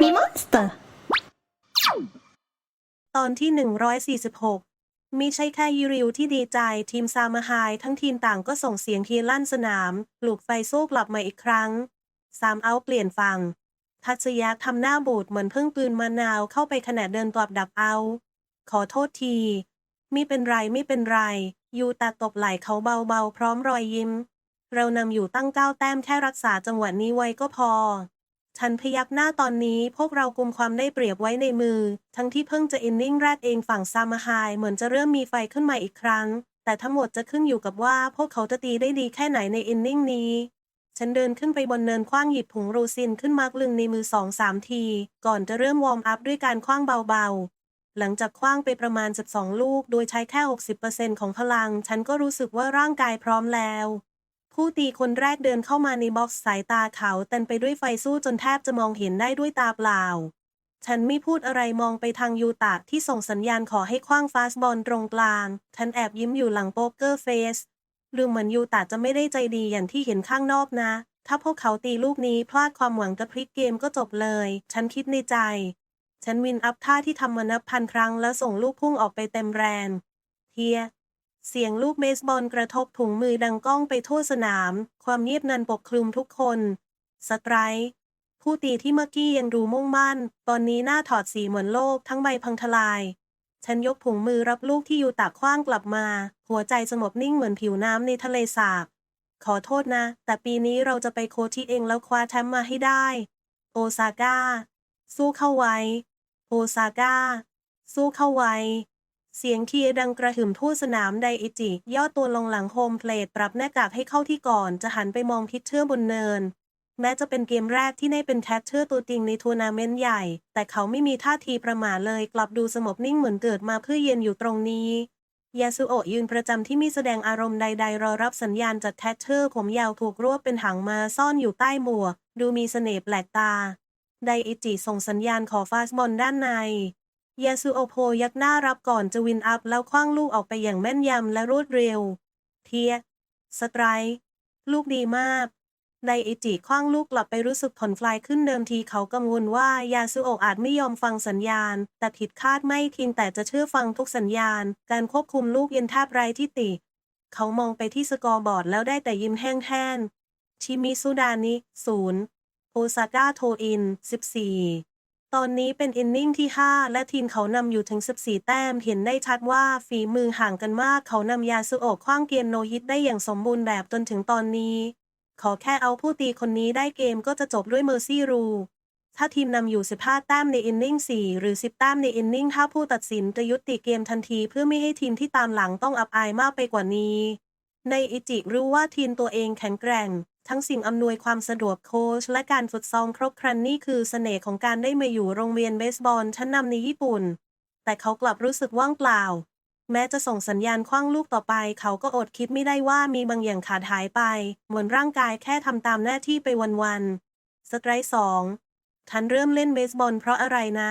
มีมอนสเตอร์ ตอนที่ 146 มีใช่แค่ยูริวที่ดีใจทีมซามาไฮทั้งทีมต่างก็ส่งเสียงเฮีลั่นสนาม ปลูกไฟสู้กลับมาอีกครั้ง ซามเอาเปลี่ยนฝั่งทัศยะทำหน้าบูดเหมือนเพิ่งปืนมะนาวเข้าไปขณะเดินกลับดับเอา ขอโทษที ไม่เป็นไรไม่เป็นไร ยูตาตบไหล่เขาเบาๆ พร้อมรอยยิ้ม เรานำอยู่ตั้งเก้าแต้มแค่รักษาจังหวะนี้ไว้ก็พอ ฉันพยักหน้าตอนนี้พวกเรากุมความได้เปรียบไว้ในมือ ทั้งที่เพิ่งจะอินนิ่งแรกเองฝั่งซามาไฮเหมือนจะเริ่มมีไฟขึ้นมาอีกครั้ง แต่ทั้งหมดจะขึ้นอยู่กับว่าพวกเขาจะตีได้ดีแค่ไหนในอินนิ่งนี้ ฉันเดินขึ้นไปบนเนินคว้างหยิบถุงโรซินขึ้นมากลึงในมือสองสามที ก่อนจะเริ่มวอร์มอัพด้วยการคว้างเบาๆ หลังจากคว้างไปประมาณ 12 ลูก โดยใช้แค่ 60%ของพลัง ฉันก็รู้สึกว่าร่างกายพร้อมแล้ว ผู้ตีคนแรกเดินเข้ามาในบ็อกซ์สายตาเขาเต็มไปด้วยไฟสู้จนแทบจะมองเห็นได้ด้วยตาเปล่า ฉันไม่พูดอะไรมองไปทางยูตะที่ส่งสัญญาณขอให้คว้างฟาสบอลตรงกลาง ฉันแอบยิ้มอยู่หลังโป๊กเกอร์เฟสหรือเหมือนยูตะจะไม่ได้ใจดีอย่างที่เห็นข้างนอกนะ ถ้าพวกเขาตีลูกนี้พลาดความหวังจะพลิกเกมก็จบเลย ฉันคิดในใจ ฉันวินอัพท่าที่ทำมานับพันครั้งแล้วส่งลูกพุ่งออกไปเต็มแรงเฮีย เสียงลูกเบสบอลกระทบถุงมือดังก้องไปทั่วสนาม ความเงียบนันปกคลุมทุกคน สไตร์ ผู้ตีที่เมื่อกี้ยังดูมุ่งมั่น ตอนนี้หน้าถอดสีเหมือนโลกทั้งใบพังทลาย ฉันยกถุงมือรับลูกที่อยู่ตากคว้างกลับมา หัวใจสงบนิ่งเหมือนผิวน้ำในทะเลสาบ ขอโทษนะ แต่ปีนี้เราจะไปโคชิเองแล้วคว้าแชมป์มาให้ได้ โอซาก้า สู้เข้าไว้ โอซาก้า สู้เข้าไว้ เสียงเคียร์ดังกระหึ่มทั่วสนามไดอิจิ ย่อตัวลงหลังโฮมเพลตปรับหน้ากากให้เข้าที่ก่อน จะหันไปมองพิชเชอร์บนเนิน แม้จะเป็นเกมแรกที่ได้เป็นแคชเชอร์ตัวจริงในทัวร์นาเมนต์ใหญ่ แต่เขาไม่มีท่าทีประหม่าเลยกลับดูสงบนิ่งเหมือนเกิดมาเพื่อเย็นอยู่ตรงนี้ยาสุโอะยืนประจำที่ม่แสดงอารมณ์ใด ๆ รอรับสัญญาณจากแคชเชอร์ผมยาวถูกรวบเป็นหางมาซ่อนอยู่ใต้หมวก ดูมีเสน่ห์แปลกตา ไดอิจิส่งสัญญาณขอฟาสบอลด้านใน ยาสุโอโพยักหน้ารับก่อนจะวินอัพแล้วคว้างลูกออกไปอย่างแม่นยำและรวดเร็ว เทีย สไตร์ลูกดีมาก ไดอิจิคว้างลูกกลับไปรู้สึกผ่อนคลายขึ้นเดิมทีเขากังวลว่ายาสุโออาจไม่ยอมฟังสัญญาณ แต่ผิดคาดไม่เพียงแต่จะเชื่อฟังทุกสัญญาณ การควบคุมลูกเย็นแทบไร้ที่ติ เขามองไปที่สกอร์บอร์ดแล้วได้แต่ยิ้มแห้งๆชิมิสุดานิศูนย์โอซาก้าโทอิน 14 ตอนนี้เป็นอินนิ่งที่ 5 และทีมเขานำอยู่ถึง 14 แต้ม เห็นได้ชัดว่าฝีมือห่างกันมาก เขานำยาสุโอะคว้างเกมโนฮิตได้อย่างสมบูรณ์แบบจนถึงตอนนี้ ขอแค่เอาผู้ตีคนนี้ได้เกมก็จะจบด้วยเมอร์ซี่รู ถ้าทีมนำอยู่ 15 แต้มในอินนิ่ง 4 หรือ 10 แต้มในอินนิ่งถ้าผู้ตัดสินจะยุติเกมทันทีเพื่อไม่ให้ทีมที่ตามหลังต้องอับอายมากไปกว่านี้ ในอิจิรู้ว่าทีมตัวเองแข็งแกร่ง ทั้งสิ่งอำนวยความสะดวกโค้ชและการฝึกซ้อมครบครันนี่คือเสน่ห์ของการได้มาอยู่โรงเรียนเบสบอลชั้นนำในญี่ปุ่น แต่เขากลับรู้สึกว่างเปล่า แม้จะส่งสัญญาณคว้างลูกต่อไป เขาก็อดคิดไม่ได้ว่ามีบางอย่างขาดหายไป เหมือนร่างกายแค่ทำตามหน้าที่ไปวันๆสไตร์สองฉันเริ่มเล่นเบสบอลเพราะอะไรนะ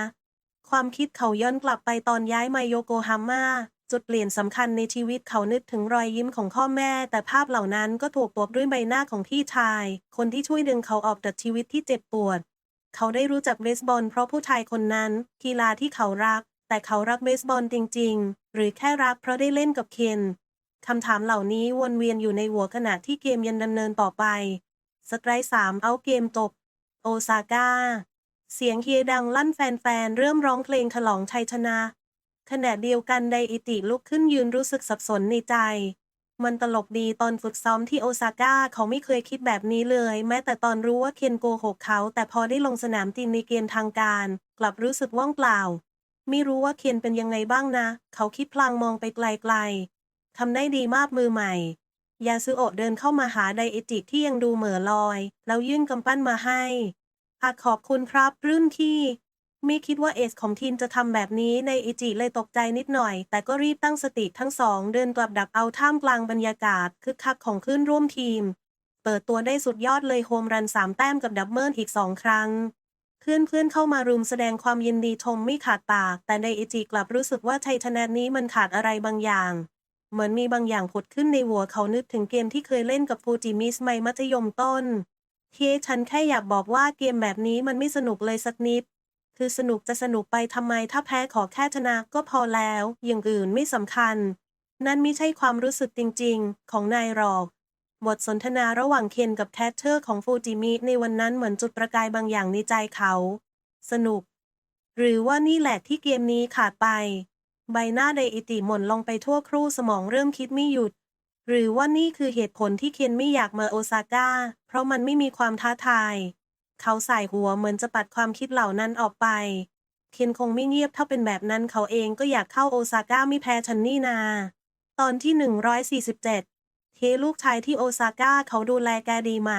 ความคิดเขาย้อนกลับไปตอนย้ายมาโยโกฮาม่า จุดเปลี่ยนสำคัญในชีวิตเขานึกถึงรอยยิ้มของพ่อแม่ แต่ภาพเหล่านั้นก็ถูกปกด้วยใบหน้าของพี่ชาย คนที่ช่วยดึงเขาออกจากชีวิตที่เจ็บปวด เขาได้รู้จักเบสบอลเพราะผู้ชายคนนั้น กีฬาที่เขารัก แต่เขารักเบสบอลจริง ๆ หรือแค่รักเพราะได้เล่นกับเคนคำถามเหล่านี้วนเวียนอยู่ในหัวขณะที่เกมยังดำเนินต่อไป สไตร์สามเอาเกมจบโอซาก้า เสียงเฮียดังลั่นแฟนๆ เริ่มร้องเพลงฉลองชัยชนะ ขณะเดียวกันไดอิติลุกขึ้นยืนรู้สึกสับสนในใจ มันตลกดีตอนฝึกซ้อมที่โอซาก้าเขาไม่เคยคิดแบบนี้เลย แม้แต่ตอนรู้ว่าเคนโกหกเขา แต่พอได้ลงสนามจริงในเกมทางการ กลับรู้สึกว่างเปล่า ไม่รู้ว่าเคนเป็นยังไงบ้างนะ เขาคิดพลางมองไปไกลๆทำได้ดีมากมือใหม่ยาซึโอะเดินเข้ามาหาไดอิจิที่ยังดูเหม่อลอย แล้วยื่นกำปั้นมาให้อาขอบคุณครับ รุ่นพี่ ไม่คิดว่าเอสของทีมจะทำแบบนี้ในอิจิเลยตกใจนิดหน่อย แต่ก็รีบตั้งสติทั้งสอง เดินกลับดักเอาท่ามกลางบรรยากาศคึกคักของคลื่นร่วมทีม เปิดตัวได้สุดยอดเลยโฮมรันสามแต้มกับดับเบิลอีกสองครั้งเพื่อนเพื่อนๆเข้ามารุมแสดงความยินดีชมไม่ขาดปาก แต่ในอิจิกลับรู้สึกว่าชัยชนะนี้มันขาดอะไรบางอย่าง เหมือนมีบางอย่างผุดขึ้นในหัวเขานึกถึงเกมที่เคยเล่นกับฟูจิมิสไมมัธยมต้นเฮ้ฉันแค่อยากบอกว่าเกมแบบนี้มันไม่สนุกเลยสักนิด คือสนุกจะสนุกไปทำไมถ้าแพ้ขอแค่ชนะก็พอแล้ว อย่างอื่นไม่สำคัญ นั่นไม่ใช่ความรู้สึกจริง ๆ ของนายหรอก บทสนทนาระหว่างเคนกับแคทเธอร์ของฟูจิมิในวันนั้นเหมือนจุดประกายบางอย่างในใจเขา สนุก หรือว่านี่แหละที่เกมนี้ขาดไป ใบหน้าไดอิติหม่นลงไปทั่วครู่สมองเริ่มคิดไม่หยุด หรือว่านี่คือเหตุผลที่เคนไม่อยากมาโอซาก้าเพราะมันไม่มีความท้าทาย เขาใส่หัวเหมือนจะปัดความคิดเหล่านั้นออกไปเคนคงไม่เงียบถ้าเป็นแบบนั้นเขาเองก็อยากเข้าโอซาก้าไม่แพ้ฉันนี่นา ตอนที่ 147เทลูกชายที่โอซาก้าเขาดูแลแกดีไหม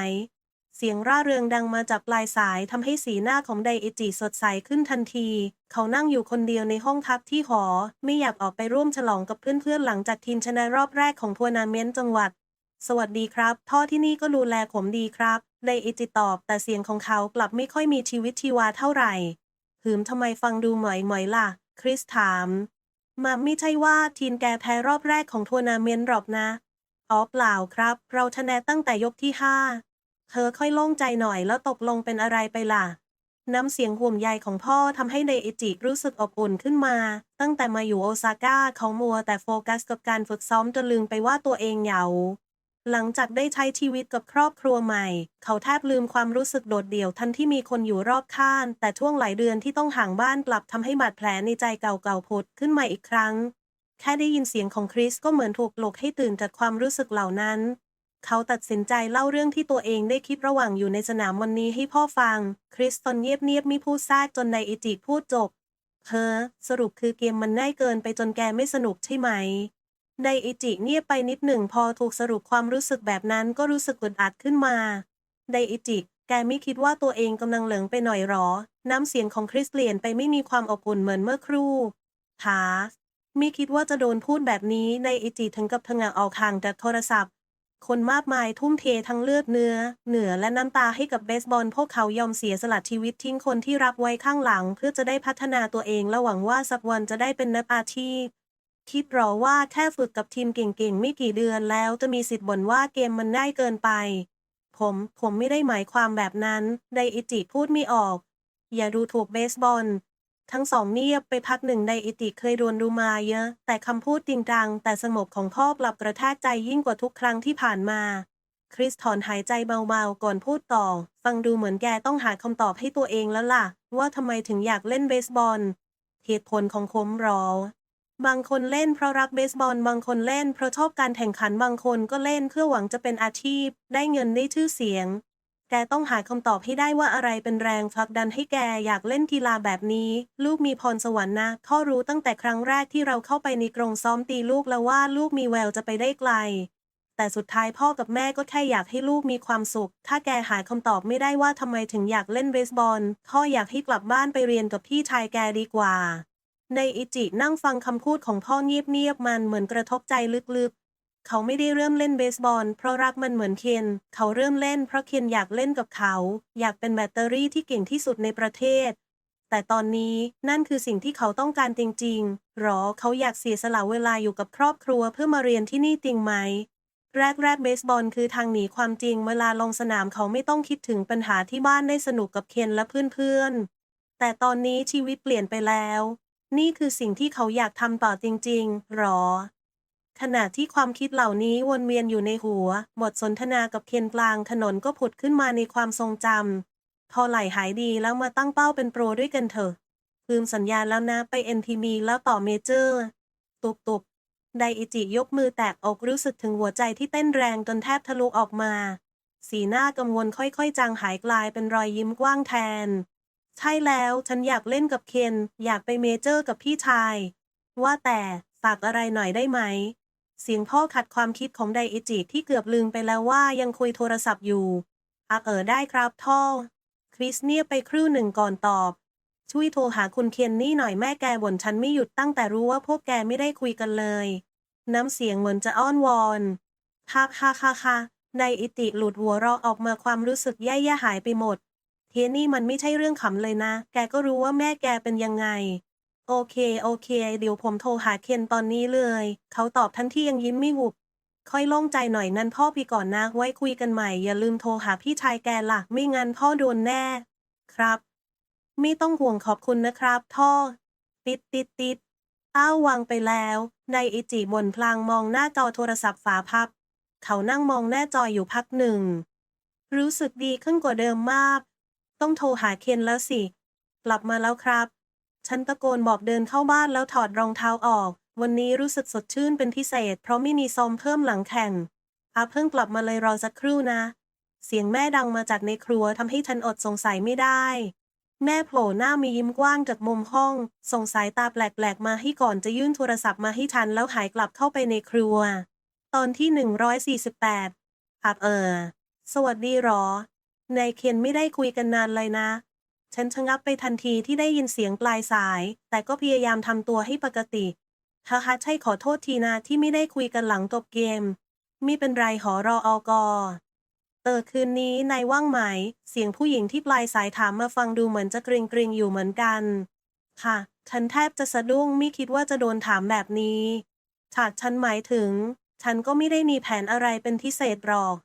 เสียงร่าเริงดังมาจากปลายสายทำให้สีหน้าของไดเอจิสดใสขึ้นทันที เขานั่งอยู่คนเดียวในห้องพักที่หอ ไม่อยากออกไปร่วมฉลองกับเพื่อนๆหลังจากทีมชนะรอบแรกของทัวร์นาเมนต์จังหวัด สวัสดีครับพ่อที่นี่ก็ดูแลผมดีครับ ไดอิจิตอบ แต่เสียงของเขากลับไม่ค่อยมีชีวิตชีวาเท่าไหร่ หืมทำไมฟังดูหมอยหมอยล่ะ คริสถามมาไม่ใช่ว่าทีมแกแพ้รอบแรกของทัวร์นาเมนต์หรอกนะ อ๋อเปล่าครับ เราชนะตั้งแต่ยกที่ห้าเธอค่อยโล่งใจหน่อยแล้วตกลงเป็นอะไรไปล่ะ น้ำเสียงห่วงใยของพ่อทำให้ไดอิจิรู้สึกอบอุ่นขึ้นมา ตั้งแต่มาอยู่โอซาก้าเขามัวแต่โฟกัสกับการฝึกซ้อมจนลืมไปว่าตัวเองเหงา หลังจากได้ใช้ชีวิตกับครอบครัวใหม่ เขาแทบลืมความรู้สึกโดดเดี่ยวทันที่มีคนอยู่รอบข้างแต่ช่วงหลายเดือนที่ต้องห่างบ้านกลับทำให้บาดแผลในใจเก่าๆผุดขึ้นมาอีกครั้ง แค่ได้ยินเสียงของคริสก็เหมือนถูกปลุกให้ตื่นจากความรู้สึกเหล่านั้น เขาตัดสินใจเล่าเรื่องที่ตัวเองได้คิดระหว่างอยู่ในสนามวันนี้ให้พ่อฟัง คริสตอนเงียบๆไม่พูดแทรกจนไดอิจิพูดจบเฮ้อสรุปคือเกมมันง่ายเกินไปจนแกไม่สนุกใช่ไหม ไดอิจิเงียบไปนิดหนึ่งพอถูกสรุปความรู้สึกแบบนั้นก็รู้สึกอึดอัดขึ้นมา ไดอิจิ แกไม่คิดว่าตัวเองกำลังเหลิงไปหน่อยหรอ น้ำเสียงของคริสเปลี่ยนไปไม่มีความอบอุ่นเหมือนเมื่อครู่ถาไม่คิดว่าจะโดนพูดแบบนี้ ไดอิจิถึงกับทงะออกห่างจากโทรศัพท์ คนมากมายทุ่มเททั้งเลือดเนื้อ เหนือและน้ำตาให้กับเบสบอล พวกเขายอมเสียสละชีวิตทิ้งคนที่รักไว้ข้างหลัง เพื่อจะได้พัฒนาตัวเองและหวังว่าสักวันจะได้เป็นนักอาชีพ คิดหรอว่าแค่ฝึกกับทีมเก่งๆ ไม่กี่เดือนแล้วจะมีสิทธิ์บ่นว่าเกมมันง่ายเกินไป ผม ผมไม่ได้หมายความแบบนั้น ไดอิจิพูดไม่ออก อย่าดูถูกเบสบอล ทั้งสองเงียบไปพักหนึ่งไดอิติเคยโดนดูมาเยอะ แต่คำพูดจริงจังแต่สงบของพ่อกลับกระแทกใจยิ่งกว่าทุกครั้งที่ผ่านมา คริสถอนหายใจเบาๆ ก่อนพูดต่อ ฟังดูเหมือนแกต้องหาคำตอบให้ตัวเองแล้วล่ะ ว่าทำไมถึงอยากเล่นเบสบอลเหตุผลของผมรอ บางคนเล่นเพราะรักเบสบอล บางคนเล่นเพราะชอบการแข่งขัน บางคนก็เล่นเพื่อหวังจะเป็นอาชีพ ได้เงินได้ชื่อเสียงแกต้องหาคำตอบให้ได้ว่าอะไรเป็นแรงผลักดันให้แกอยากเล่นกีฬาแบบนี้ ลูกมีพรสวรรค์นะข้อรู้ตั้งแต่ครั้งแรกที่เราเข้าไปในกรงซ้อมตีลูกแล้วว่าลูกมีแววจะไปได้ไกล แต่สุดท้ายพ่อกับแม่ก็แค่อยากให้ลูกมีความสุข ถ้าแกหาคำตอบไม่ได้ว่าทำไมถึงอยากเล่นเบสบอล พ่ออยากให้กลับบ้านไปเรียนกับพี่ชายแกดีกว่า ในอิจินั่งฟังคำพูดของพ่อเงียบๆมันเหมือนกระทบใจลึกๆ เขาไม่ได้เริ่มเล่นเบสบอล เพราะรักมันเหมือนเคนเขาเริ่มเล่นเพราะเคนอยากเล่นกับเขา อยากเป็นแบตเตอรี่ที่เก่งที่สุดในประเทศ แต่ตอนนี้นั่นคือสิ่งที่เขาต้องการจริงๆหรอเขาอยากเสียสละเวลาอยู่กับครอบครัวเพื่อมาเรียนที่นี่จริงไหมแรกๆเบสบอลคือทางหนีความจริงเวลาลงสนามเขาไม่ต้องคิดถึงปัญหาที่บ้านได้สนุกกับเคนและเพื่อนๆ แต่ตอนนี้ชีวิตเปลี่ยนไปแล้ว นี่คือสิ่งที่เขาอยากทำต่อจริง ๆ หรอ ขณะที่ความคิดเหล่านี้วนเวียนอยู่ในหัว บทสนทนากับเคนกลางถนนก็ผุดขึ้นมาในความทรงจำพอไหลหายดีแล้วมาตั้งเป้าเป็นโปรด้วยกันเถอะลืมสัญญาแล้วนะไปเอ็นทีมีแล้วต่อเมเจอร์ ตุบตุบไดอิจิยกมือแตกอกรู้สึกถึงหัวใจที่เต้นแรงจนแทบทะลุออกมา สีหน้ากังวลค่อยๆ จางหายกลายเป็นรอยยิ้มกว้างแทน ใช่แล้วฉันอยากเล่นกับเคน อยากไปเมเจอร์กับพี่ชาย ว่าแต่ฝากอะไรหน่อยได้ไหม เสียงพ่อขัดความคิดของไดอิจิที่เกือบลืมไปแล้วว่ายังคุยโทรศัพท์อยู่อักเออได้ครับท่อ คริสเนียไปครู่หนึ่งก่อนตอบ ช่วยโทรหาคุณเคนนี่หน่อยแม่แกบ่นฉันไม่หยุดตั้งแต่รู้ว่าพวกแกไม่ได้คุยกันเลย น้ำเสียงเหมือนจะอ้อนวอนฮ่าฮ่าฮ่าฮ่าไดอิติหลุดหัวเราะออกมาความรู้สึกแย่ๆหายไปหมด เทนี่มันไม่ใช่เรื่องขำเลยนะ แกก็รู้ว่าแม่แกเป็นยังไง โอเค โอเค เดี๋ยวผมโทรหาเคนตอนนี้เลย เขาตอบทั้งที่ยังยิ้มไม่หุบ ค่อยโล่งใจหน่อยนั้นพ่อพี่ก่อนนะ ไว้คุยกันใหม่ อย่าลืมโทรหาพี่ชายแกล่ะ ไม่งั้นพ่อโดนแน่ ครับ ไม่ต้องห่วงขอบคุณนะครับท่อ ติดติดติดอ้าววางไปแล้วนายอิจิบ่นพลางมองหน้าจอโทรศัพท์ฝาพับ เขานั่งมองหน้าจออยู่พักหนึ่ง รู้สึกดีขึ้นกว่าเดิมมาก ต้องโทรหาเคนแล้วสิ กลับมาแล้วครับ ฉันตะโกนบอกเดินเข้าบ้านแล้วถอดรองเท้าออก วันนี้รู้สึกสดชื่นเป็นพิเศษ เพราะไม่มีซอมเพิ่มหลังแข่งอาเพิ่งกลับมาเลยรอสักครู่นะ เสียงแม่ดังมาจากในครัวทำให้ฉันอดสงสัยไม่ได้ แม่โผล่หน้ามียิ้มกว้างจากมุมห้อง ส่งสายตาแปลกๆมาให้ก่อนจะยื่นโทรศัพท์มาให้ฉันแล้วหายกลับเข้าไปในครัว ตอนที่ 148อับเออ สวัสดีหรอ นายเคนไม่ได้คุยกันนานเลยนะ ฉันชะงักไปทันทีที่ได้ยินเสียงปลายสาย แต่ก็พยายามทำตัวให้ปกติฮ่าฮ่ใช่ขอโทษทีนะที่ไม่ได้คุยกันหลังจบเกม ไม่เป็นไรหอรออกอเออคืนนี้นายว่างไหม เสียงผู้หญิงที่ปลายสายถามมาฟังดูเหมือนจะเกรงเกรงอยู่เหมือนกัน ค่ะ ฉันแทบจะสะดุ้งไม่คิดว่าจะโดนถามแบบนี้ฉากฉันหมายถึง ฉันก็ไม่ได้มีแผนอะไรเป็นพิเศษหรอก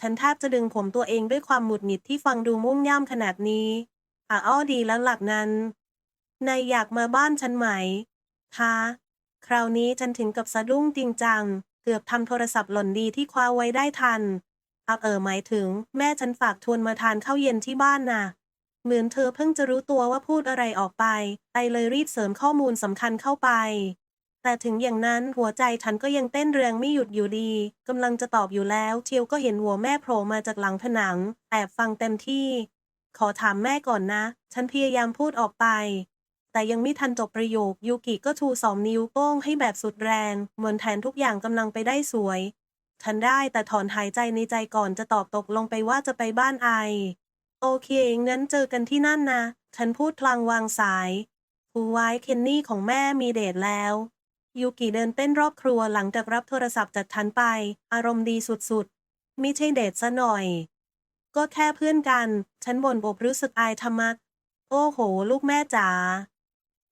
ฉันแทบจะดึงผมตัวเองด้วยความหมุดหงิดที่ฟังดูมุ่งย่ามขนาดนี้อะอ้อดีแล้วหลักนั้น นายอยากมาบ้านฉันไหม คะ คราวนี้ฉันถึงกับสะดุ้งจริงจัง เกือบทำโทรศัพท์หล่นดีที่คว้าไว้ได้ทันอับเออหมายถึง แม่ฉันฝากชวนมาทานข้าวเย็นที่บ้านน่ะ เหมือนเธอเพิ่งจะรู้ตัวว่าพูดอะไรออกไป ไอเลยรีบเสริมข้อมูลสำคัญเข้าไป แต่ถึงอย่างนั้นหัวใจฉันก็ยังเต้นแรงไม่หยุดอยู่ดี กำลังจะตอบอยู่แล้ว เชียวก็เห็นหัวแม่โผล่มาจากหลังผนัง แอบฟังเต็มที่ ขอถามแม่ก่อนนะ ฉันพยายามพูดออกไป แต่ยังไม่ทันจบประโยค ยูกิก็ชูสองนิ้วโป้งให้แบบสุดแรง เหมือนแทนทุกอย่างกำลังไปได้สวย ฉันได้แต่ถอนหายใจในใจก่อนจะตอบตกลงไปว่าจะไปบ้านไอ โอเคงั้นเจอกันที่นั่นนะ ฉันพูดพลางวางสายผู้ไว้เคนนี่ของแม่มีเดทแล้ว ยูกิเดินเต้นรอบครัวหลังจากรับโทรศัพท์จากฉันไป อารมณ์ดีสุดๆ ไม่ใช่เดทซะหน่อย ก็แค่เพื่อนกัน ฉันบ่นบรู้สึกอายทำมักโอ้โห ลูกแม่จ๋า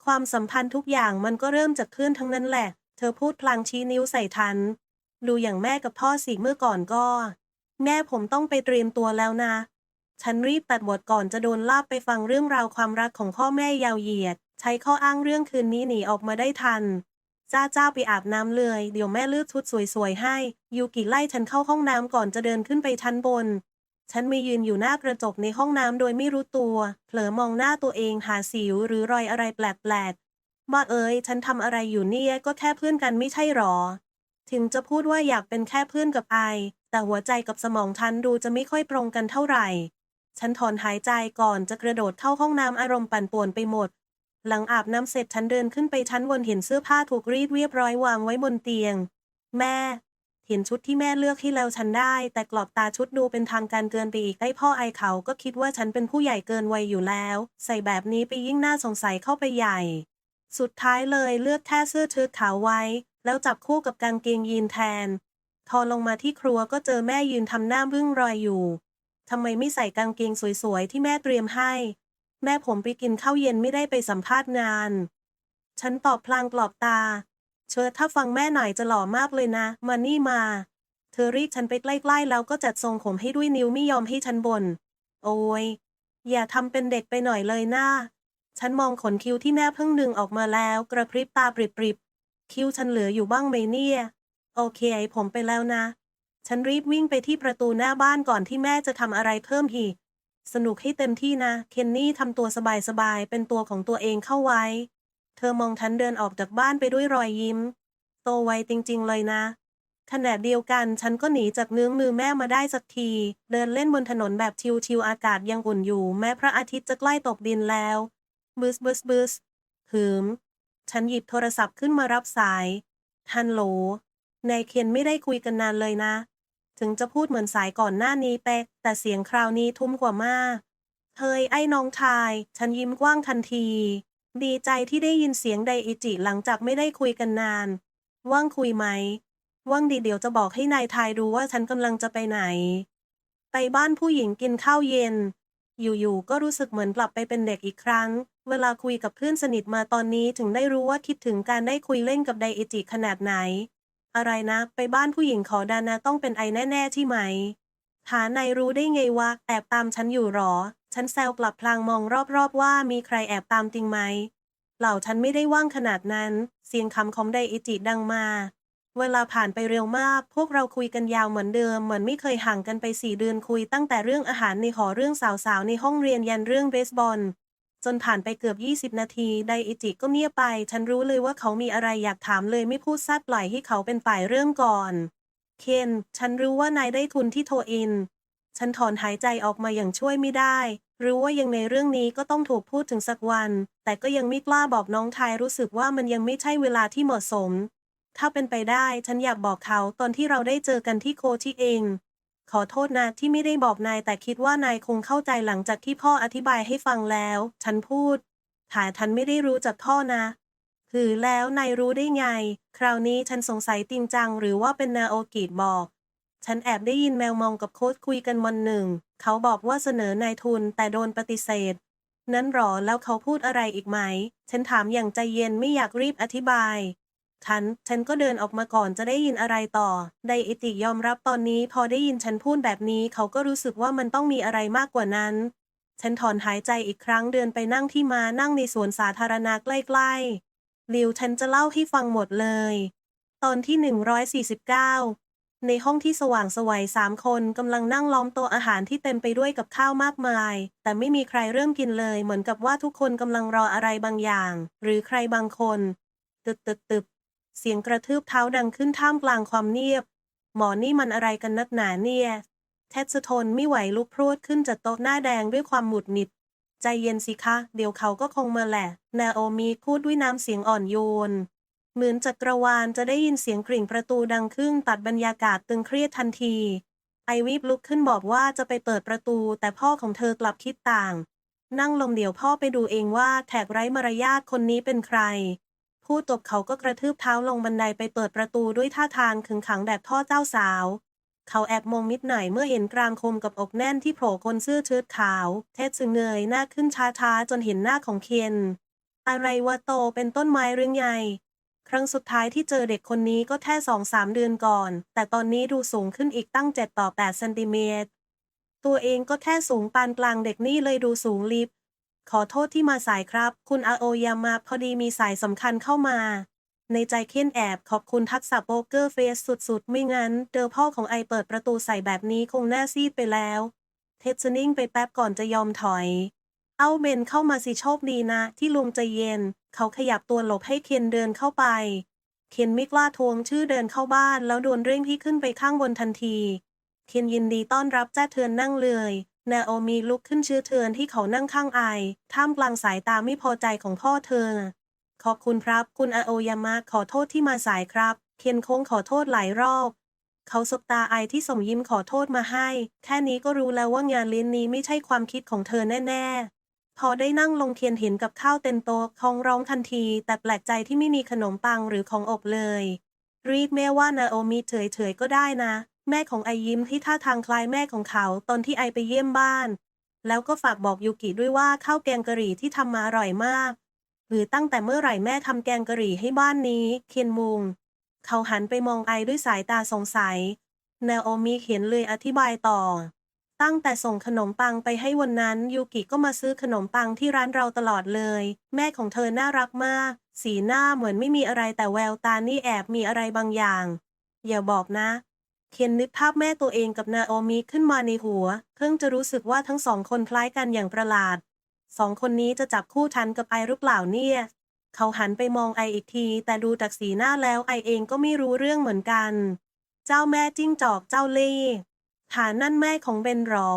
ความสัมพันธ์ทุกอย่างมันก็เริ่มจากเพื่อนทั้งนั้นแหละ เธอพูดพลางชี้นิ้วใส่ทัน ดูอย่างแม่กับพ่อสิเมื่อก่อนก็ แม่ผมต้องไปเตรียมตัวแล้วนะ ฉันรีบตัดบทก่อนจะโดนลากไปฟังเรื่องราวความรักของพ่อแม่ยาวเหยียด ใช้ข้ออ้างเรื่องคืนนี้หนีออกมาได้ทัน จ้าเจ้าไปอาบน้ำเลย เดี๋ยวแม่เลือกชุดสวยๆให้ ยูกิไล่ฉันเข้าห้องน้ำก่อนจะเดินขึ้นไปชั้นบน ฉันมายืนอยู่หน้ากระจกในห้องน้ำโดยไม่รู้ตัว เผลอมองหน้าตัวเองหาสิวหรือรอยอะไรแปลกๆบ้าเอ้ย ฉันทำอะไรอยู่เนี่ยก็แค่เพื่อนกันไม่ใช่หรอ ถึงจะพูดว่าอยากเป็นแค่เพื่อนกับไอ แต่หัวใจกับสมองฉันดูจะไม่ค่อยตรงกันเท่าไหร่ ฉันถอนหายใจก่อนจะกระโดดเข้าห้องน้ำอารมณ์ปั่นป่วนไปหมด หลังอาบน้ำเสร็จฉันเดินขึ้นไปชั้นบนเห็นเสื้อผ้าถูกรีดเรียบร้อยวางไว้บนเตียง แม่ เห็นชุดที่แม่เลือกให้แล้วฉันได้ แต่กรอบตาชุดดูเป็นทางการเกินไปอีกไอ้พ่อไอเขาก็คิดว่าฉันเป็นผู้ใหญ่เกินวัยอยู่แล้ว ใส่แบบนี้ไปยิ่งน่าสงสัยเข้าไปใหญ่ สุดท้ายเลยเลือกแค่เสื้อเชิ้ตขาวไว้ แล้วจับคู่กับกางเกงยีนแทนทอลงมาที่ครัวก็เจอแม่ยืนทำหน้าบึ้งรอยอยู่ทำไมไม่ใส่กางเกงสวยๆที่แม่เตรียมให้ แม่ผมไปกินข้าวเย็นไม่ได้ไปสัมภาษณ์งาน ฉันตอบพลางกลอบตา เชิญถ้าฟังแม่หน่อยจะหล่อมากเลยนะ มานี่มา เธอรีกฉันไปใกล้ๆแล้วก็จัดทรงผมให้ด้วยนิ้วไม่ยอมให้ฉันบน่นโอ้ย อย่าทำเป็นเด็กไปหน่อยเลยนะฉันมองขนคิ้วที่แม่เพิ่งดึงออกมาแล้ว กระพริบตาปริบๆ คิ้วฉันเหลืออยู่บ้างไหมเนี่ย โอเคผมไปแล้วนะ ฉันรีบวิ่งไปที่ประตูหน้าบ้านก่อนที่แม่จะทำอะไรเพิ่มอีก สนุกให้เต็มที่นะ เคนนี่ทำตัวสบายๆ เป็นตัวของตัวเองเข้าไว้ เธอมองฉันเดินออกจากบ้านไปด้วยรอยยิ้ม โตไวจริงๆเลยนะ ขณะเดียวกันฉันก็หนีจากเงื้องมือแม่มาได้สักที เดินเล่นบนถนนแบบชิวๆอากาศยังอุ่นอยู่ แม้พระอาทิตย์จะใกล้ตกดินแล้วบึสบึสบึสหืม ฉันหยิบโทรศัพท์ขึ้นมารับสาย ฮัลโหล นายเคนไม่ได้คุยกันนานเลยนะ ถึงจะพูดเหมือนสายก่อนหน้านี้เป๊กแต่เสียงคราวนี้ทุ้มกว่ามาก เฮ้ยไอ้น้องชาย ฉันยิ้มกว้างทันที ดีใจที่ได้ยินเสียงไดอิจิหลังจากไม่ได้คุยกันนาน ว่างคุยไหม ว่างดีเดี๋ยวจะบอกให้นายทายรู้ว่าฉันกำลังจะไปไหน ไปบ้านผู้หญิงกินข้าวเย็น อยู่ๆ ก็รู้สึกเหมือนกลับไปเป็นเด็กอีกครั้ง เวลาคุยกับเพื่อนสนิทมาตอนนี้ถึงได้รู้ว่าคิดถึงการได้คุยเล่นกับไดอิจิขนาดไหน อะไรนะไปบ้านผู้หญิงขอดานาต้องเป็นไอแน่ๆใช่ไหมหานายรู้ได้ไงวะแอบตามฉันอยู่หรอ ฉันแซวกลับพลางมองรอบๆว่ามีใครแอบตามจริงไหม เหล่าฉันไม่ได้ว่างขนาดนั้น เสียงคำของไดอิจิดังมา เวลาผ่านไปเร็วมาก พวกเราคุยกันยาวเหมือนเดิม เหมือนไม่เคยห่างกันไปสี่เดือนคุยตั้งแต่เรื่องอาหารในหอเรื่องสาวๆในห้องเรียนยันเรื่องเบสบอล จนผ่านไปเกือบ 20 นาที ไดอิจิก็เงียบไป ฉันรู้เลยว่าเขามีอะไรอยากถามเลยไม่พูดซัดปล่อยให้เขาเป็นฝ่ายเรื่องก่อน เคน ฉันรู้ว่านายได้ทุนที่โทอิน ฉันถอนหายใจออกมาอย่างช่วยไม่ได้ รู้ว่ายังในเรื่องนี้ก็ต้องถูกพูดถึงสักวัน แต่ก็ยังไม่กล้าบอกน้องชายรู้สึกว่ามันยังไม่ใช่เวลาที่เหมาะสม ถ้าเป็นไปได้ ฉันอยากบอกเขาตอนที่เราได้เจอกันที่โคชิเอง ขอโทษนะที่ไม่ได้บอกนายแต่คิดว่านายคงเข้าใจหลังจากที่พ่ออธิบายให้ฟังแล้ว ฉันพูดถ้าฉันไม่ได้รู้จากพ่อนะ คือแล้วนายรู้ได้ไง คราวนี้ฉันสงสัยจริงจังหรือว่าเป็นนาโอกิบอก ฉันแอบได้ยินแมวมองกับโค้ชคุยกันวันหนึ่ง เขาบอกว่าเสนอนายทุนแต่โดนปฏิเสธ นั้นหรอแล้วเขาพูดอะไรอีกไหม ฉันถามอย่างใจเย็นไม่อยากรีบอธิบาย ฉัน ฉันก็เดินออกมาก่อนจะได้ยินอะไรต่อ ไดอิติยอมรับตอนนี้พอได้ยินฉันพูดแบบนี้เขาก็รู้สึกว่ามันต้องมีอะไรมากกว่านั้น ฉันถอนหายใจอีกครั้งเดินไปนั่งที่มานั่งในสวนสาธารณะใกล้ๆลิวฉันจะเล่าให้ฟังหมดเลย ตอนที่ 149 ในห้องที่สว่างสวัยสามคนกำลังนั่งล้อมโต๊ะอาหารที่เต็มไปด้วยกับข้าวมากมาย แต่ไม่มีใครเริ่มกินเลย เหมือนกับว่าทุกคนกำลังรออะไรบางอย่าง หรือใครบางคน ตึบตึบตึบ เสียงกระทืบเท้าดังขึ้นท่ามกลางความเงียบ หมอนี่มันอะไรกันนักหนาเนี่ย เท็ดสทนไม่ไหวลุกพรวดขึ้นจากโต๊ะหน้าแดงด้วยความหมุดหงิด ใจเย็นสิคะ เดี๋ยวเขาก็คงมาแหละ นาโอมีพูดด้วยน้ำเสียงอ่อนโยน เหมือนจักรวาลจะได้ยินเสียงกริ่งประตูดังขึ้นตัดบรรยากาศตึงเครียดทันที ไอวิบลุกขึ้นบอกว่าจะไปเปิดประตู แต่พ่อของเธอกลับคิดต่าง นั่งลงเดี๋ยวพ่อไปดูเองว่าแขกไร้มารยาทคนนี้เป็นใคร พูดจบเขาก็กระทืบเท้าลงบันไดไปเปิดประตูด้วยท่าทางขึงขังแบบพ่อเจ้าสาว เขาแอบมองมิดหน่อยเมื่อเห็นกรามคมกับอกแน่นที่โผล่คนเสื้อเชิ้ตขาว เท็ดซึงเงยหน้าขึ้นช้าๆจนเห็นหน้าของเคนอะไรวะโตเป็นต้นไม้หรือไงครั้งสุดท้ายที่เจอเด็กคนนี้ก็แค่สองสามเดือนก่อน แต่ตอนนี้ดูสูงขึ้นอีกตั้งเจ็ดต่อแปดเซนติเมตร ตัวเองก็แค่สูงปานกลางเด็กนี่เลยดูสูงลิบ ขอโทษที่มาสายครับ คุณอาโอยามาพอดีมีสายสำคัญเข้ามา ในใจเค้นแอบขอบคุณทักษะโป๊กเกอร์เฟสสุดๆ ไม่งั้นเจอพ่อของไอเปิดประตูใส่แบบนี้คงหน้าซีดไปแล้ว เท็ดจะนิ่งไปแป๊บก่อนจะยอมถอย เอาเบนเข้ามาสิโชคดีนะ ที่ลุงใจเย็น เขาขยับตัวหลบให้เคนเดินเข้าไป เคนไม่กล้าทวงชื่อเดินเข้าบ้านแล้วโดนเร่งที่ขึ้นไปข้างบนทันที เคนยินดีต้อนรับแจ้เทือนนั่งเลย นาโอมีลุกขึ้นชื่อเทือนที่เขานั่งข้างไอ ท่ามกลางสายตาไม่พอใจของพ่อเธอ ขอบคุณครับ คุณอาโอยามะขอโทษที่มาสายครับ เคนโค้งขอโทษหลายรอบ เขาสบตาไอที่ส่งยิ้มขอโทษมาให้ แค่นี้ก็รู้แล้วว่างานเลี้ยงนี้ไม่ใช่ความคิดของเธอแน่ ๆพอได้นั่งลงเทียนเห็นกับข้าวเต็มโต๊ะคองร้องทันที แต่แปลกใจที่ไม่มีขนมปังหรือของอบเลย รีดแม่ว่านาโอมิเฉยๆก็ได้นะ แม่ของไอยิ้มที่ท่าทางคล้ายแม่ของเขาตอนที่ไอไปเยี่ยมบ้าน แล้วก็ฝากบอกยูกิด้วยว่าข้าวแกงกะหรี่ที่ทำมาอร่อยมาก หรือตั้งแต่เมื่อไหร่แม่ทำแกงกะหรี่ให้บ้านนี้ เคียนมุง เขาหันไปมองไอด้วยสายตาสงสัยนาโอมิเขียนเลยอธิบายต่อ ตั้งแต่ส่งขนมปังไปให้วันนั้นยูกิก็มาซื้อขนมปังที่ร้านเราตลอดเลย แม่ของเธอน่ารักมาก สีหน้าเหมือนไม่มีอะไรแต่แววตานี่แอบมีอะไรบางอย่าง อย่าบอกนะ เคนนึกภาพแม่ตัวเองกับนาโอมิขึ้นมาในหัว เพิ่งจะรู้สึกว่าทั้งสองคนคล้ายกันอย่างประหลาด สองคนนี้จะจับคู่ทันกับไอหรือเปล่าเนี่ย เขาหันไปมองไออีกที แต่ดูจากสีหน้าแล้วไอเองก็ไม่รู้เรื่องเหมือนกัน เจ้าแม่จิ้งจอกเจ้าเล่ห์ฐานนั่นแม่ของเบนหรอ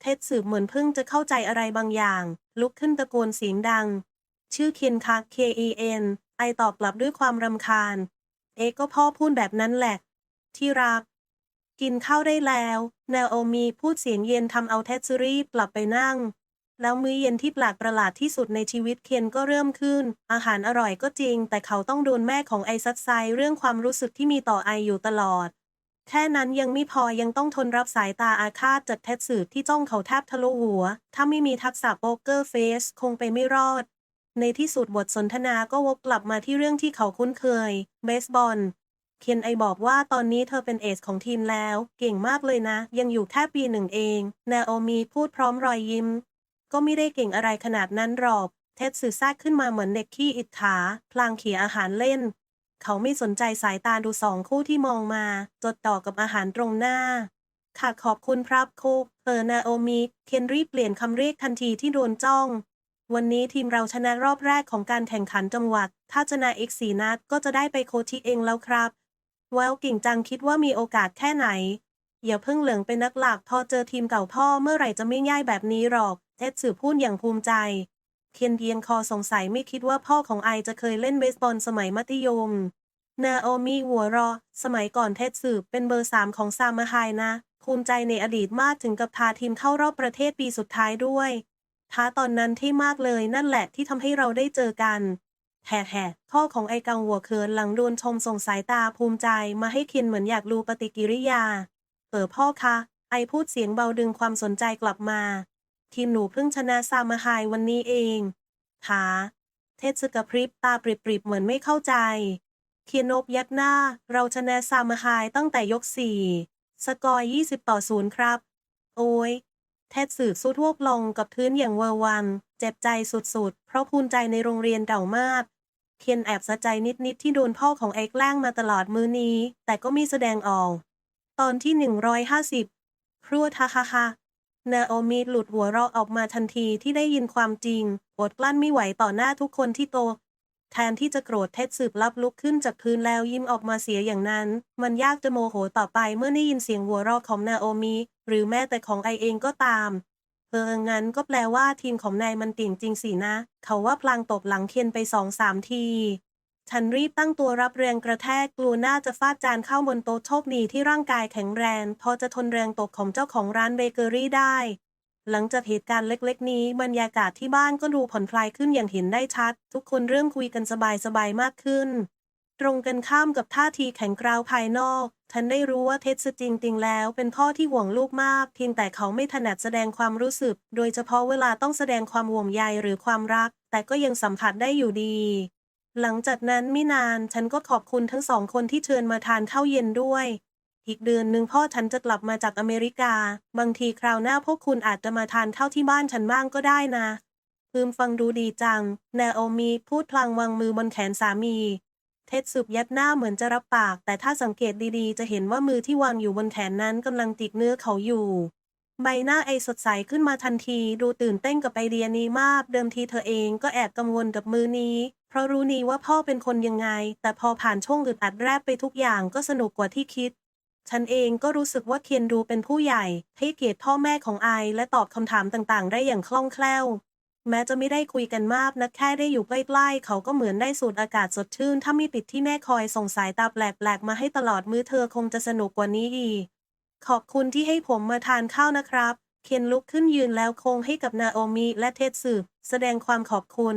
เท็ดสืบเหมือนเพิ่งจะเข้าใจอะไรบางอย่าง ลุกขึ้นตะโกนเสียงดัง ชื่อเคนคะ K E N ไอตอบกลับด้วยความรำคาญ เอ๊ะก็พ่อพูดแบบนั้นแหละ ที่รัก กินข้าวได้แล้ว นาโอมีพูดเสียงเย็นทำเอาเท็ดซรีบกลับไปนั่ง แล้วมื้อเย็นที่แปลกประหลาดที่สุดในชีวิตเคนก็เริ่มขึ้น อาหารอร่อยก็จริง แต่เขาต้องโดนแม่ของไอซัดไซเรื่องความรู้สึกที่มีต่อไออยู่ตลอด แค่นั้นยังไม่พอยังต้องทนรับสายตาอาฆาตจากเท็ดสืบที่จ้องเขาแทบทะลุหัว ถ้าไม่มีทักษะโป๊กเกอร์เฟสคงไปไม่รอดในที่สุดบทสนทนาก็วกกลับมาที่เรื่องที่เขาคุ้นเคย เบสบอล เคนไอบอกว่าตอนนี้เธอเป็นเอสของทีมแล้ว เก่งมากเลยนะ ยังอยู่แค่ปีหนึ่งเอง นาโอมีพูดพร้อมรอยยิ้ม ก็ไม่ได้เก่งอะไรขนาดนั้นหรอก เท็ดสื่อซากขึ้นมาเหมือนเด็กขี้อิจฉาพลางเขี่ยอาหารเล่น เขาไม่สนใจสายตาดูสองคู่ที่มองมา จดต่อกับอาหารตรงหน้า ค่ะขอบคุณครับโคกเออนาโอมิเคนรีบเปลี่ยนคำเรียกทันทีที่โดนจ้องวันนี้ทีมเราชนะรอบแรกของการแข่งขันจังหวัด ถ้าชนะอีกสี่นัดก็จะได้ไปโคชิเองแล้วครับ ว้าวกิ่งจังคิดว่ามีโอกาสแค่ไหน อย่าเพิ่งเหลืองเป็นนักหลัก พอเจอทีมเก่าพ่อเมื่อไหร่จะไม่ง่ายแบบนี้หรอก เท็ดสือพูดอย่างภูมิใจเคียนเยียงคอสงสัยไม่คิดว่าพ่อของไอจะเคยเล่นเบสบอลสมัยมัธยม นาโอมิหัวรอ สมัยก่อนเท็ดสืบเป็นเบอร์สามของซามาไฮนะภูมิใจในอดีตมากถึงกับพาทีมเข้ารอบประเทศปีสุดท้ายด้วยท้าตอนนั้นที่มากเลยนั่นแหละที่ทำให้เราได้เจอกัน แห่แห่พ่อของไอกังหัวเขินหลังโดนชมส่งสายตาภูมิใจมาให้เคียนเหมือนอยากรู้ปฏิกิริยา เออพ่อคะ ไอพูดเสียงเบาดึงความสนใจกลับมา ทีมหนูเพิ่งชนะซามาไฮวันนี้เองถาเทศกระพริบตาปริบๆเหมือนไม่เข้าใจ เคียนบยักหน้า เราชนะซามาไฮตั้งแต่ยกสี่สกอร์20 ต่อศูนย์ครับ โอ้ยเท็ดสืบสู้ทวกลงกับพื้นอย่างเวอร์วัน เจ็บใจสุดๆ เพราะภูมิใจในโรงเรียนเก่ามากเคียนแอบสะใจนิดๆ ที่โดนพ่อของไอ้แกล้งมาตลอดมือนี้ แต่ก็มีแสดงออก ตอนที่ 150พรวดฮ่าฮาฮ่านาโอมิหลุดหัวเราะออกมาทันทีที่ได้ยินความจริงอดกลั้นไม่ไหวต่อหน้าทุกคนที่โต แทนที่จะโกรธเท็ดสืบลับลุกขึ้นจากพื้นแล้วยิ้มออกมาเสียอย่างนั้น มันยากจะโมโหต่อไปเมื่อได้ยินเสียงหัวเราะของนาโอมิหรือแม้แต่ของไอเองก็ตาม เออ งั้นก็แปลว่าทีมของนายมันติ่งจริงสินะ เขาว่าพลางตบหลังเคนไปสองสามที ฉันรีบตั้งตัวรับแรงกระแทกกลัวน่าจะฟาดจานเข้าบนโต๊ะโชคดีที่ร่างกายแข็งแรง พอจะทนแรงตกของเจ้าของร้านเบเกอรี่ได้ หลังจากเหตุการณ์เล็กๆ นี้ บรรยากาศที่บ้านก็ดูผ่อนคลายขึ้นอย่างเห็นได้ชัด ทุกคนเริ่มคุยกันสบายๆมากขึ้น ตรงกันข้ามกับท่าทีแข็งกร้าวภายนอกฉันได้รู้ว่าเท็ดซจริงแล้ว เป็นพ่อที่ห่วงลูกมาก เพียงแต่เขาไม่ถนัดแสดงความรู้สึก โดยเฉพาะเวลาต้องแสดงความห่วงใยหรือความรัก แต่ก็ยังสัมผัสได้อยู่ดี หลังจากนั้นไม่นานฉันก็ขอบคุณทั้งสองคนที่เชิญมาทานข้าวเย็นด้วย อีกเดือนหนึ่งพ่อฉันจะกลับมาจากอเมริกา บางทีคราวหน้าพวกคุณอาจจะมาทานข้าวที่บ้านฉันบ้างก็ได้นะพึมฟังดูดีจัง นาโอมีพูดพลางวางมือบนแขนสามี เท็ดสืบยัดหน้าเหมือนจะรับปาก แต่ถ้าสังเกตดีๆ จะเห็นว่ามือที่วางอยู่บนแขนนั้นกำลังติดเนื้อเขาอยู่ ใบหน้าไอสดใสขึ้นมาทันที ดูตื่นเต้นกับไอเดียนี้มาก เดิมทีเธอเองก็แอบกังวลกับมือนี้ เพราะรู้นี่ว่าพ่อเป็นคนยังไง แต่พอผ่านช่วงอึดอัดแรกไปทุกอย่างก็สนุกกว่าที่คิด ฉันเองก็รู้สึกว่าเคียนดูเป็นผู้ใหญ่ให้เกียรติพ่อแม่ของไอและตอบคำถามต่างๆ ได้อย่างคล่องแคล่ว แม้จะไม่ได้คุยกันมากนะแค่ได้อยู่ใกล้ๆเขาก็เหมือนได้สูดอากาศสดชื่น ถ้าไม่ติดที่แม่คอยส่งสายตาแปลกๆมาให้ตลอดมือเธอคงจะสนุกกว่านี้อีก ขอบคุณที่ให้ผมมาทานข้าวนะครับ เคนลุกขึ้นยืนแล้วโคงให้กับนาโอมิและเทสึแสดงความขอบคุณ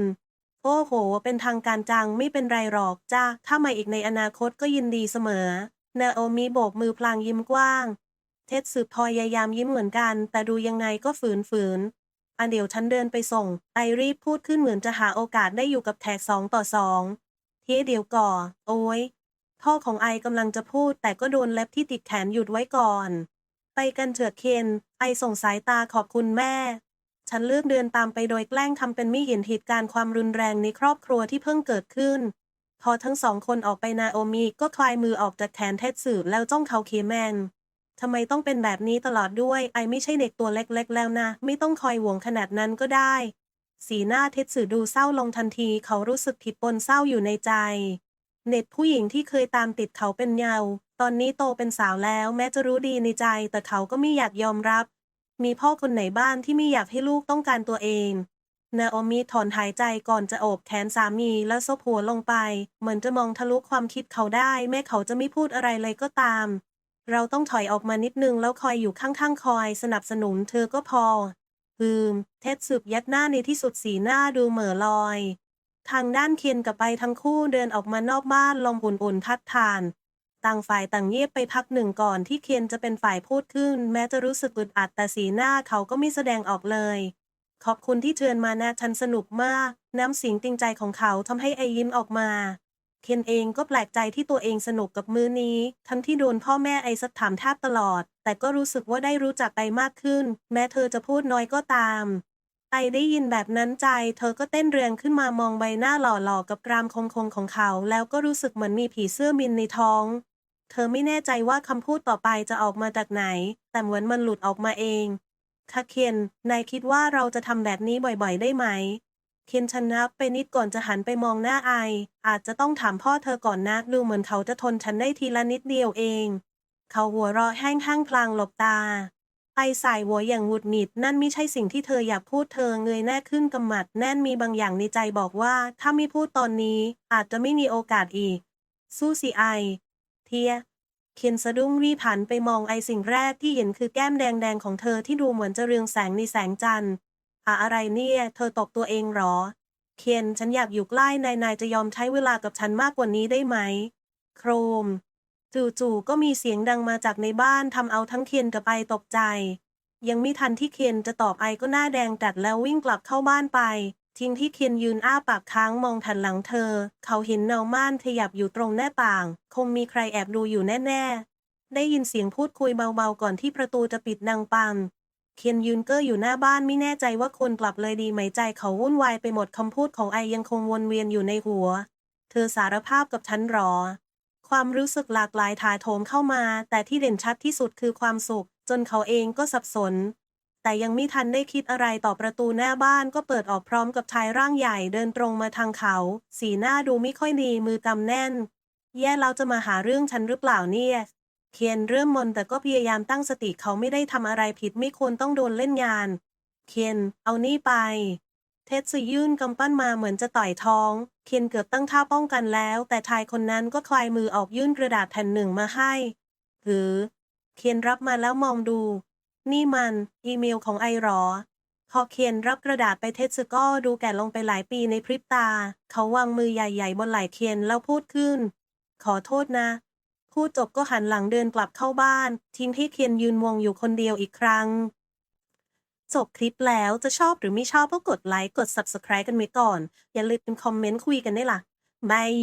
โอ้โห เป็นทางการจังไม่เป็นไรหรอกจ้าถ้ามาอีกในอนาคตก็ยินดีเสมอ นาโอมิโบกมือพลางยิ้มกว้าง เท็ดสืบพยายามยิ้มเหมือนกัน แต่ดูยังไงก็ฝืนฝืน อันเดี๋ยวฉันเดินไปส่ง ไอรีบพูดขึ้นเหมือนจะหาโอกาสได้อยู่กับแขกสองต่อสองเทียเดี๋ยวก่อ โอ้ยพ่อของไอกำลังจะพูด แต่ก็โดนเล็บที่ติดแขนหยุดไว้ก่อน ไปกันเถอะเคนไอส่งสายตาขอบคุณแม่ ฉันเลือกเดินตามไปโดยแกล้งทำเป็นไม่เห็นเหตุการณ์ความรุนแรงในครอบครัวที่เพิ่งเกิดขึ้น พอทั้งสองคนออกไปนาโอมิก็คลายมือออกจากแขนเท็ดสืบแล้วจ้องเขาเคแมน ทำไมต้องเป็นแบบนี้ตลอดด้วย ไอไม่ใช่เด็กตัวเล็กๆแล้วนะ ไม่ต้องคอยห่วงขนาดนั้นก็ได้ สีหน้าเท็ดสือดูเศร้าลงทันทีเขารู้สึกผิดปนเศร้าอยู่ในใจ เน็ตผู้หญิงที่เคยตามติดเขาเป็นเยาวตอนนี้โตเป็นสาวแล้วแม้จะรู้ดีในใจ แต่เขาก็ไม่อยากยอมรับ มีพ่อคนไหนบ้างที่ไม่อยากให้ลูกต้องการตัวเองนาโอมิถอนหายใจก่อนจะโอบแขนสามีแล้วซบหัวลงไป เหมือนจะมองทะลุความคิดเขาได้ แม้เขาจะไม่พูดอะไรเลยก็ตาม เราต้องถอยออกมานิดนึงแล้วคอยอยู่ข้างๆคอย สนับสนุนเธอก็พอฮืม เท็ดสืบยัดหน้าในที่สุดสีหน้าดูเหม่อลอย ทางด้านเคียนกับไปทั้งคู่เดินออกมานอกบ้านลมอุ่นๆพัดผ่าน ต่างฝ่ายต่างเงียบไปพักหนึ่งก่อนที่เคียนจะเป็นฝ่ายพูดขึ้น แม้จะรู้สึกอึดอัดแต่สีหน้าเขาก็ไม่แสดงออกเลย ขอบคุณที่เชิญมานะฉันสนุกมาก น้ำเสียงจริงใจของเขาทำให้ไอยิ้มออกมา เคนเองก็แปลกใจที่ตัวเองสนุกกับมื้อนี้ ทั้งที่โดนพ่อแม่ไอสักถามแทบตลอด แต่ก็รู้สึกว่าได้รู้จักไอมากขึ้น แม้เธอจะพูดน้อยก็ตาม ไอได้ยินแบบนั้นใจ เธอก็เต้นเรืองขึ้นมามองใบหน้าหล่อๆกับกรามคงๆของเขา แล้วก็รู้สึกเหมือนมีผีเสื้อบินในท้อง เธอไม่แน่ใจว่าคำพูดต่อไปจะออกมาจากไหน แต่เหมือนมันหลุดออกมาเองค่ะเคนนายคิดว่าเราจะทำแบบนี้บ่อยๆ ได้ไหม เคนชนับไปนิดก่อนจะหันไปมองหน้าไอ อาจจะต้องถามพ่อเธอก่อนนะ ดูเหมือนเขาจะทนฉันได้ทีละนิดเดียวเอง เขาหัวเราะแห้งๆพลางหลบตา ไอสายหัวอย่างหงุดหงิด นั่นไม่ใช่สิ่งที่เธออยากพูดเธอเงยหน้าขึ้นกำหมัด แน่นมีบางอย่างในใจบอกว่า ถ้าไม่พูดตอนนี้ อาจจะไม่มีโอกาสอีก สู้สิไอ เทียเคียนสะดุ้งรีบหันไปมองไอสิ่งแรกที่เห็นคือแก้มแดงๆของเธอที่ดูเหมือนจะเรืองแสงในแสงจันทร์ อะอะไรเนี่ย เธอตกตัวเองเหรอเคนฉันอยากอยู่ใกล้นายนายจะยอมใช้เวลากับฉันมากกว่านี้ได้ไหม โครม จู่ๆก็มีเสียงดังมาจากในบ้านทำเอาทั้งเคนกับไอตกใจ ยังไม่ทันที่เคนจะตอบไอก็หน้าแดงจัดแล้ววิ่งกลับเข้าบ้านไป ทิ้งที่เคนยืนอ้าปากค้างมองทันหลังเธอ เขาเห็นเงาม่านขยับอยู่ตรงหน้าต่าง คงมีใครแอบดูอยู่แน่ๆได้ยินเสียงพูดคุยเบาๆก่อนที่ประตูจะปิดดังปัง เคียนยืนเก้ออยู่หน้าบ้านไม่แน่ใจว่าควรกลับเลยดีไหมใจเขาวุ่นวายไปหมดคำพูดของไอยังคงวนเวียนอยู่ในหัว เธอสารภาพกับฉันหรอ ความรู้สึกหลากหลายถาโถมเข้ามา แต่ที่เด่นชัดที่สุดคือความสุข จนเขาเองก็สับสน แต่ยังไม่ทันได้คิดอะไรต่อประตูหน้าบ้านก็เปิดออกพร้อมกับชายร่างใหญ่เดินตรงมาทางเขา สีหน้าดูไม่ค่อยดีมือกำแน่น แย่แล้วจะมาหาเรื่องฉันหรือเปล่าเนี่ย เคนเริ่มมนแต่ก็พยายามตั้งสติเขาไม่ได้ทำอะไรผิดไม่ควรต้องโดนเล่นงานเคนเอานี่ไป เท็ดสึยื่นกำปั้นมาเหมือนจะต่อยท้องเคนเกือบตั้งท่าป้องกันแล้ว แต่ชายคนนั้นก็คลายมือออกยื่นกระดาษแผ่นหนึ่งมาให้ หรือเคนรับมาแล้วมองดู นี่มัน อีเมลของไอรอพอเคียนรับกระดาษไปเท็ดสึก็ดูแก่ลงไปหลายปีในพริบตา เขาวางมือใหญ่ๆบนไหล่เคียนแล้วพูดขึ้น ขอโทษนะ พูดจบก็หันหลังเดินกลับเข้าบ้าน ทิ้งให้เคนยืนมองอยู่คนเดียวอีกครั้ง จบคลิปแล้วจะชอบหรือไม่ชอบก็กดไลค์ กด Subscribe กันไว้ก่อน อย่าลืมคอมเมนต์คุยกันได้ละ่ะบาย